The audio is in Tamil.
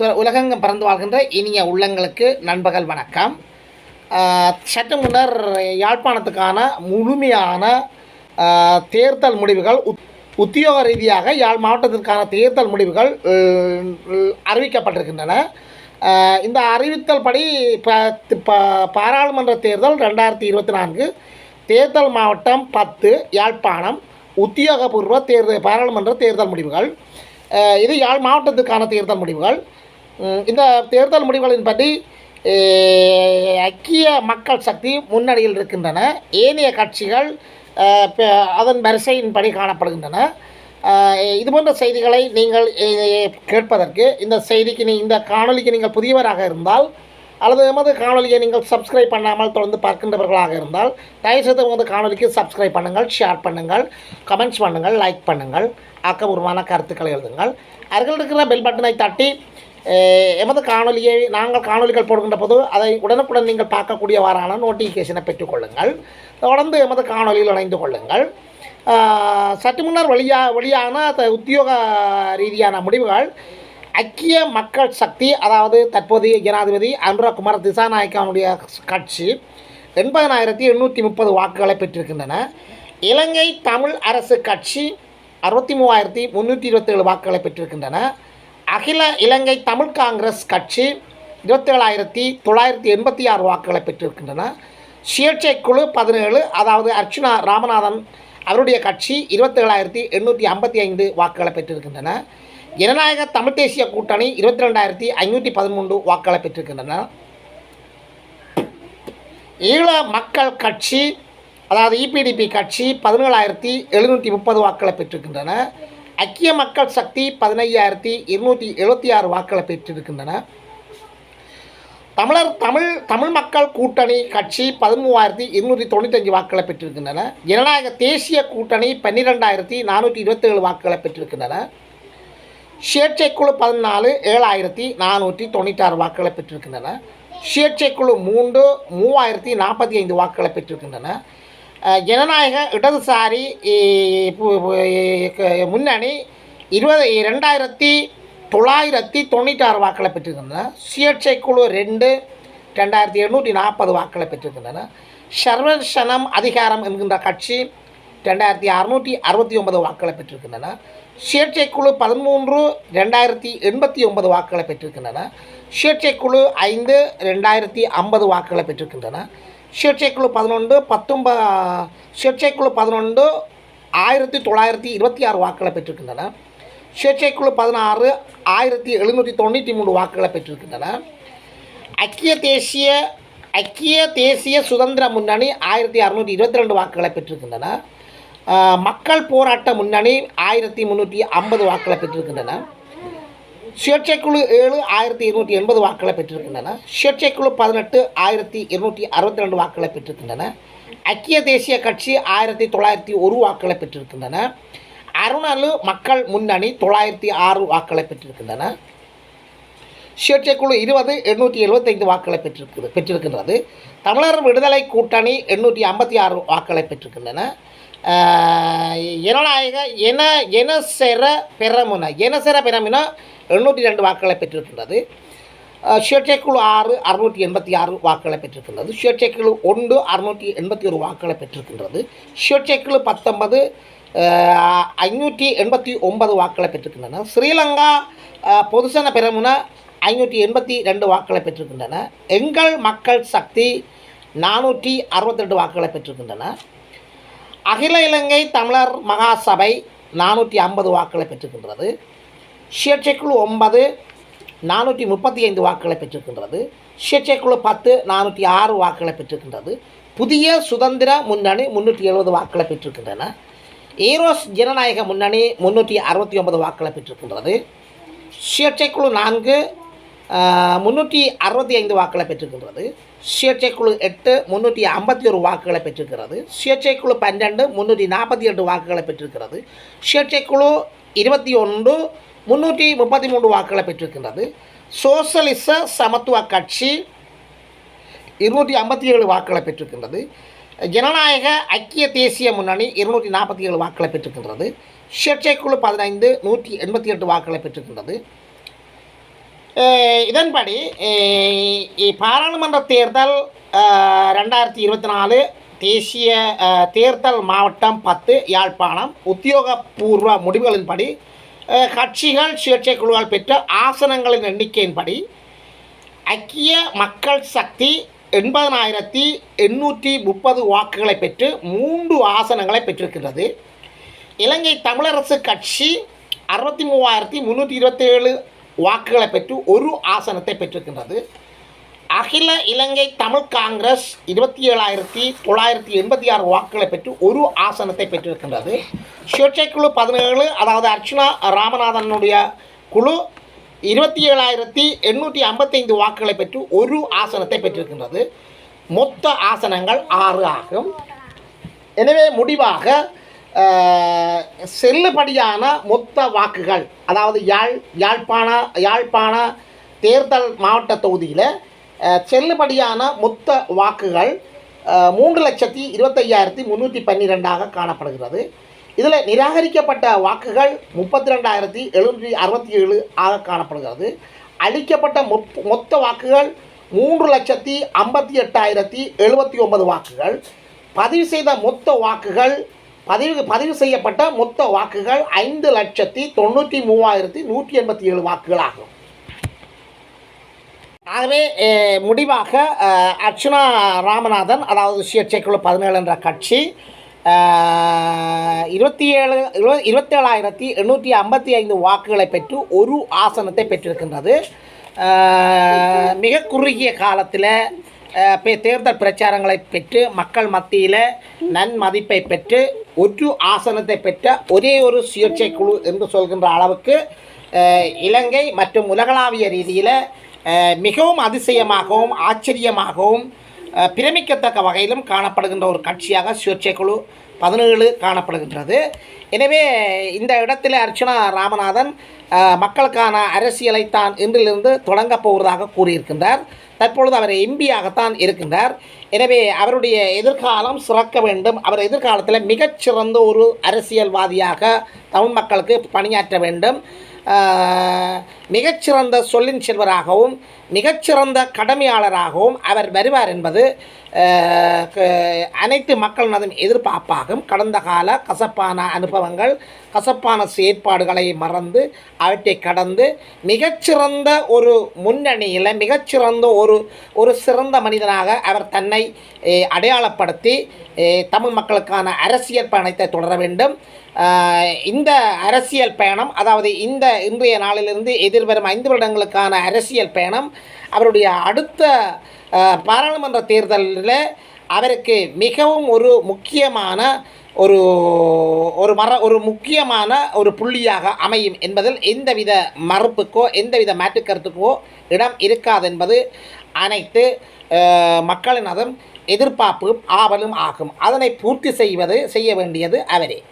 து- உலகெங்கும் பறந்து வாழ்கின்ற இனிய உள்ளங்களுக்கு நண்பகல் வணக்கம். சற்று முன்னர் யாழ்ப்பாணத்துக்கான முழுமையான தேர்தல் முடிவுகள் உத்- உத்தியோக ரீதியாக யாழ் மாவட்டத்திற்கான தேர்தல் முடிவுகள் அறிவிக்கப்பட்டிருக்கின்றன. இந்த அறிவித்தல் படி பாராளுமன்ற தேர்தல் ரெண்டாயிரத்தி இருபத்தி நான்கு தேர்தல் மாவட்டம் பத்து யாழ்ப்பாணம் உத்தியோகபூர்வ தேர்தல் பாராளுமன்ற தேர்தல் முடிவுகள். இது யாழ் மாவட்டத்துக்கான தேர்தல் முடிவுகள். இந்த தேர்தல் முடிவுகளின்படி படி ஐக்கிய மக்கள் சக்தி முன்னணியில் இருக்கின்றன. ஏனைய கட்சிகள் அதன் வரிசையின்படி காணப்படுகின்றன. இதுபோன்ற இது போன்ற செய்திகளை நீங்கள் கேட்பதற்கு இந்த செய்திக்கு நீ இந்த காணொலிக்கு நீங்கள் புதியவராக இருந்தால் அல்லது எமது காணொலியை நீங்கள் சப்ஸ்கிரைப் பண்ணாமல் தொடர்ந்து பார்க்கின்றவர்களாக இருந்தால் தயவுசெய்து உமது காணொலிக்கு சப்ஸ்கிரைப் பண்ணுங்கள் ஷேர் பண்ணுங்கள் கமெண்ட்ஸ் பண்ணுங்கள் லைக் பண்ணுங்கள் ஆக்கபூர்வமான கருத்துக்களை எழுதுங்கள். அருகில் இருக்கிற பெல் பட்டனை தட்டி எமது காணொலியை நாங்கள் காணொலிகள் போடுகின்ற போது அதை உடனுக்குடன் நீங்கள் பார்க்கக்கூடியவாறான நோட்டிஃபிகேஷனை பெற்றுக்கொள்ளுங்கள் தொடர்ந்து எமது காணொலியில் இணைந்து கொள்ளுங்கள் சற்று முன்னர் வெளியா வெளியான த- உத்தியோக ரீதியான முடிவுகள் ஐக்கிய மக்கள் சக்தி அதாவது தற்போதைய ஜனாதிபதி அனுரகுமார் திசாநாயக்கானுடைய கட்சி எண்பதனாயிரத்தி எண்ணூற்றி முப்பது வாக்குகளை பெற்றிருக்கின்றன இலங்கை தமிழ் அரசு கட்சி அறுபத்தி மூவாயிரத்தி முந்நூற்றி இருபத்தேழு வாக்குகளை பெற்றிருக்கின்றன அகில இலங்கை தமிழ் காங்கிரஸ் கட்சி இருபத்தேழாயிரத்தி தொள்ளாயிரத்தி எண்பத்தி ஆறு வாக்குகளை பெற்றிருக்கின்றன. சுயேட்சை குழு பதினேழு அதாவது அர்ச்சுனா ராமநாதன் அவருடைய கட்சி இருபத்தேழாயிரத்தி எண்ணூற்றி ஐம்பத்தி ஐந்து வாக்குகளை பெற்றிருக்கின்றன. ஜனநாயக தமிழ் தேசிய கூட்டணி இருபத்தி ரெண்டாயிரத்தி ஐநூற்றி பதிமூன்று வாக்குகளை பெற்றிருக்கின்றன. ஈழ மக்கள் கட்சி அதாவது இபிடிபி கட்சி பதினேழாயிரத்தி எழுநூற்றி முப்பது வாக்குகளை பெற்றிருக்கின்றன. ஐக்கிய மக்கள் சக்தி பதினையாயிரத்தி இருநூற்றி எழுபத்தி ஆறு வாக்குகளை பெற்றிருக்கின்றன. தமிழர் தமிழ் தமிழ் மக்கள் கூட்டணி கட்சி பதிமூவாயிரத்தி இருநூற்றி தொண்ணூத்தஞ்சு வாக்குகளை பெற்றிருக்கின்றன. ஜனநாயக தேசிய கூட்டணி பன்னிரெண்டாயிரத்தி நானூற்றி இருபத்தேழு வாக்குகளை பெற்றிருக்கின்றன. சுயேட்சைக்குழு பதினாலு ஏழாயிரத்தி நானூற்றி தொண்ணூற்றாறு வாக்குகளை பெற்றிருக்கின்றன. சுயேட்சைக்குழு மூன்று மூவாயிரத்தி நாற்பத்தி ஐந்து வாக்குகளை பெற்றிருக்கின்றன. ஜனநாயக இடதுசாரி பு- முன்னணி இருபது ரெண்டாயிரத்தி தொள்ளாயிரத்தி தொண்ணூற்றாறு வாக்களை பெற்றிருக்கின்றன. சுயேட்சை குழு ரெண்டு ரெண்டாயிரத்தி எழுநூற்றி நாற்பது வாக்களை பெற்றிருக்கின்றன. சர்வசனம் அதிகாரம் என்கின்ற கட்சி ரெண்டாயிரத்தி அறுநூற்றி அறுபத்தி ஒன்பது வாக்குகளை பெற்றிருக்கின்றன. சுயேட்சை குழு பதிமூன்று ரெண்டாயிரத்தி எண்பத்தி ஒன்பது வாக்குகளை பெற்றிருக்கின்றன. சுயேட்சை குழு ஐந்து ரெண்டாயிரத்தி ஐம்பது வாக்குகளை பெற்றிருக்கின்றன. சுயேட்சை பதினொன்று பத்தொம்ப சுயேட்சை பதினொன்று ஆயிரத்தி தொள்ளாயிரத்தி இருபத்தி ஆறு வாக்குகளை பெற்றிருக்கின்றன. சுயேட்சை பதினாறு ஆயிரத்தி எழுநூற்றி தொண்ணூற்றி மூணு வாக்குகளை பெற்றிருக்கின்றன. ஐக்கிய தேசிய ஐக்கிய தேசிய சுதந்திர முன்னணி ஆயிரத்தி அறுநூற்றி இருபத்தி ரெண்டு வாக்குகளை பெற்றிருக்கின்றன. மக்கள் போராட்ட முன்னணி ஆயிரத்தி முந்நூற்றி ஐம்பது வாக்குகளை பெற்றிருக்கின்றன. சுயேட்சை குழு ஏழு ஆயிரத்தி இருநூற்றி எண்பது வாக்குகளை பெற்றிருக்கின்றன. சுயேட்சை குழு பதினெட்டு ஆயிரத்தி இருநூற்றி அறுபத்தி ரெண்டு வாக்குகளை பெற்றிருக்கின்றன. ஐக்கிய தேசிய கட்சி ஆயிரத்தி தொள்ளாயிரத்தி ஒரு வாக்குகளை பெற்றிருக்கின்றன. அருணாலு மக்கள் முன்னணி தொள்ளாயிரத்தி ஆறு வாக்குகளை பெற்றிருக்கின்றன. சுயேட்சை குழு இருபது எண்ணூற்றி எழுபத்தைந்து வாக்குகளை பெற்றிருக்குது பெற்றிருக்கின்றது. தமிழர் விடுதலை கூட்டணி எண்ணூற்றி ஐம்பத்தி ஆறு வாக்குகளை பெற்றிருக்கின்றன. ஜனநாயக என எனசெர பெரமுன எனசெர பெரமுன எண்ணூற்றி ரெண்டு வாக்குகளை பெற்றிருக்கின்றது. சுயேட்சைக்குழு ஆறு அறுநூற்றி எண்பத்தி ஆறு வாக்குகளை பெற்றிருக்கின்றது. சுயேட்சைக்குழு ஒன்று அறுநூற்றி எண்பத்தி ஒரு வாக்குகளை பெற்றிருக்கின்றது. சுயேட்சைக்குழு பத்தொன்பது ஐநூற்றி எண்பத்தி ஒன்பது வாக்குகளை பெற்றிருக்கின்றன. ஸ்ரீலங்கா பொதுசன பெரமுன ஐநூற்றி எண்பத்தி ரெண்டு வாக்குகளை பெற்றிருக்கின்றன. எங்கள் மக்கள் சக்தி நானூற்றி அறுபத்தெட்டு வாக்குகளை பெற்றிருக்கின்றன. அகில இலங்கை தமிழர் மகாசபை நானூற்றி ஐம்பது வாக்குகளை பெற்றிருக்கின்றது. சுயேட்சைக்குழு ஒன்பது நானூற்றி முப்பத்தி ஐந்து வாக்குகளை பெற்றிருக்கின்றது. சுயேட்சைக்குழு பத்து நானூற்றி ஆறு வாக்குகளை பெற்றிருக்கின்றது. புதிய சுதந்திர முன்னணி முன்னூற்றி எழுபது வாக்குகளை பெற்றிருக்கின்றன. ஈரோஸ் ஜனநாயக முன்னணி முன்னூற்றி அறுபத்தி ஒன்பது வாக்குகளை பெற்றிருக்கின்றது. சுயேட்சைக்குழு நான்கு முன்னூற்றி அறுபத்தி ஐந்து வாக்குகளை பெற்றிருக்கின்றது. சுயேட்சைக்குழு எட்டு முந்நூற்றி ஐம்பத்தி ஒரு வாக்குகளை பெற்றிருக்கிறது சுயேட்சைக்குழு பன்னெண்டு முந்நூற்றி நாற்பத்தி எட்டு வாக்குகளை பெற்றிருக்கிறது சுயேட்சைக்குழு இருபத்தி ஒன்று முந்நூற்றி முப்பத்தி மூன்று வாக்குகளை பெற்றிருக்கின்றது சோசலிச சமத்துவ கட்சி இருநூற்றி ஐம்பத்தி ஏழு வாக்குகளை பெற்றிருக்கின்றது ஜனநாயக ஐக்கிய தேசிய முன்னணி இருநூற்றி நாற்பத்தி ஏழு வாக்குகளை பெற்றிருக்கின்றது சுயேட்சை குழு பதினைந்து நூற்றி எண்பத்தி எட்டு வாக்குகளை பெற்றிருக்கின்றது இதன்படி பாராளுமன்ற தேர்தல் ரெண்டாயிரத்தி இருபத்தி நாலு தேசிய தேர்தல் மாவட்டம் பத்து யாழ்ப்பாணம் உத்தியோகபூர்வ முடிவுகளின்படி கட்சிகள் சுயேட்சை குழுவால் பெற்ற ஆசனங்களின் எண்ணிக்கையின்படி ஐக்கிய மக்கள் சக்தி எண்பதனாயிரத்தி எண்ணூற்றி முப்பது வாக்குகளை பெற்று மூன்று ஆசனங்களை பெற்றிருக்கின்றது இலங்கை தமிழரசு கட்சி அறுபத்தி மூவாயிரத்தி முந்நூற்றி இருபத்தேழு வாக்குகளை பெற்று ஒரு ஆசனத்தை பெற்றிருக்கின்றது. அகில இலங்கை தமிழ் காங்கிரஸ் இருபத்தி ஏழாயிரத்தி தொள்ளாயிரத்தி எண்பத்தி ஆறு வாக்குகளை பெற்று ஒரு ஆசனத்தை பெற்றிருக்கின்றது. சுயேட்சைக்குழு பதினேழு அதாவது அர்ச்சுனா ராமநாதனுடைய குழு இருபத்தி ஏழாயிரத்தி எண்ணூற்றி ஐம்பத்தைந்து வாக்குகளை பெற்று ஒரு ஆசனத்தை பெற்றிருக்கின்றது. மொத்த ஆசனங்கள் ஆறு ஆகும். எனவே முடிவாக செல்லுபடியான மொத்த வாக்குகள் அதாவது யாழ் யாழ்ப்பாண யாழ்ப்பாண தேர்தல் மாவட்ட தொகுதியில் செல்லுபடியான மொத்த வாக்குகள் மூன்று லட்சத்தி இருபத்தையாயிரத்தி முந்நூற்றி பன்னிரெண்டாக காணப்படுகிறது. இதில் நிராகரிக்கப்பட்ட வாக்குகள் முப்பத்தி ரெண்டாயிரத்தி எழுநூற்றி அறுபத்தி ஏழு ஆக காணப்படுகிறது. அளிக்கப்பட்ட மொத்- மொத்த வாக்குகள் மூன்று லட்சத்தி ஐம்பத்தி எட்டாயிரத்தி எழுபத்தி ஒன்பது வாக்குகள். பதிவு செய்த மொத்த வாக்குகள் பதிவு பதிவு செய்யப்பட்ட மொத்த வாக்குகள் ஐந்து லட்சத்தி தொண்ணூற்றி மூவாயிரத்தி நூற்றி எண்பத்தி ஏழு வாக்குகளாகும். ஆகவே முடிவாக அர்ச்சனா அர்ச்சுனா ராமநாதன் அதாவது சுயேட்சைக்குழு பதினேழு என்ற கட்சி இருபத்தி ஏழு இருபத்தேழாயிரத்தி எண்ணூற்றி ஐம்பத்தி ஐந்து வாக்குகளை பெற்று ஒரு ஆசனத்தை பெற்றிருக்கின்றது. மிக குறுகிய காலத்தில் தேர்தல் பிரச்சாரங்களை பெற்று மக்கள் மத்தியில் நன்மதிப்பை பெற்று ஒரு ஆசனத்தை பெற்ற ஒரே ஒரு சுயேட்சை குழு என்று சொல்கின்ற அளவுக்கு இலங்கை மற்றும் உலகளாவிய ரீதியில் மிகவும் அதிசயமாகவும் ஆச்சரியமாகவும் பிரமிக்கத்தக்க வகையிலும் காணப்படுகின்ற ஒரு கட்சியாக சுயேட்சை குழு பதினேழு காணப்படுகின்றது. எனவே இந்த இடத்தில் அர்ச்சனா ராமநாதன் மக்களுக்கான அரசியலை தான் இன்றிலிருந்து தொடங்கப் போவதாக கூறியிருக்கின்றார். தற்பொழுது அவர் எம்பியாகத்தான் இருக்கின்றார். எனவே அவருடைய எதிர்காலம் சிறக்க வேண்டும். அவர் எதிர்காலத்தில் மிகச்சிறந்த ஒரு அரசியல்வாதியாக தமிழ் மக்களுக்கு பணியாற்ற வேண்டும். மிகச்சிறந்த சொல்லின் செல்வராகவும் மிகச்சிறந்த கடமையாளராகவும் அவர் வருவார் என்பது க- அனைத்து மக்களினதும் எதிர்பார்ப்பாகும். கடந்த கால கசப்பான அனுபவங்கள் கசப்பான செயற்பாடுகளை மறந்து அவற்றை கடந்து மிகச்சிறந்த ஒரு முன்னணியில் மிகச்சிறந்த ஒரு ஒரு ஒரு சிறந்த மனிதனாக அவர் தன்னை அடையாளப்படுத்தி தமிழ் மக்களுக்கான அரசியல் பயணத்தை தொடர வேண்டும். இந்த அரசியல் பயணம் அதாவது இந்த இன்றைய நாளிலிருந்து எதிர்வரும் ஐந்து வருடங்களுக்கான அரசியல் பயணம் அவருடைய அடுத்த பாராளுமன்ற தேர்தலில் அவருக்கு மிகவும் ஒரு முக்கியமான ஒரு ஒரு மர ஒரு முக்கியமான ஒரு புள்ளியாக அமையும் என்பதில் எந்தவித மறுப்புக்கோ எந்தவித மாற்று கருத்துக்கோ இடம் இருக்காது என்பது அனைத்து மக்களினதும் எதிர்பார்ப்பும் ஆவலும் ஆகும். அதனை பூர்த்தி செய்வது செய்ய வேண்டியது அவரே.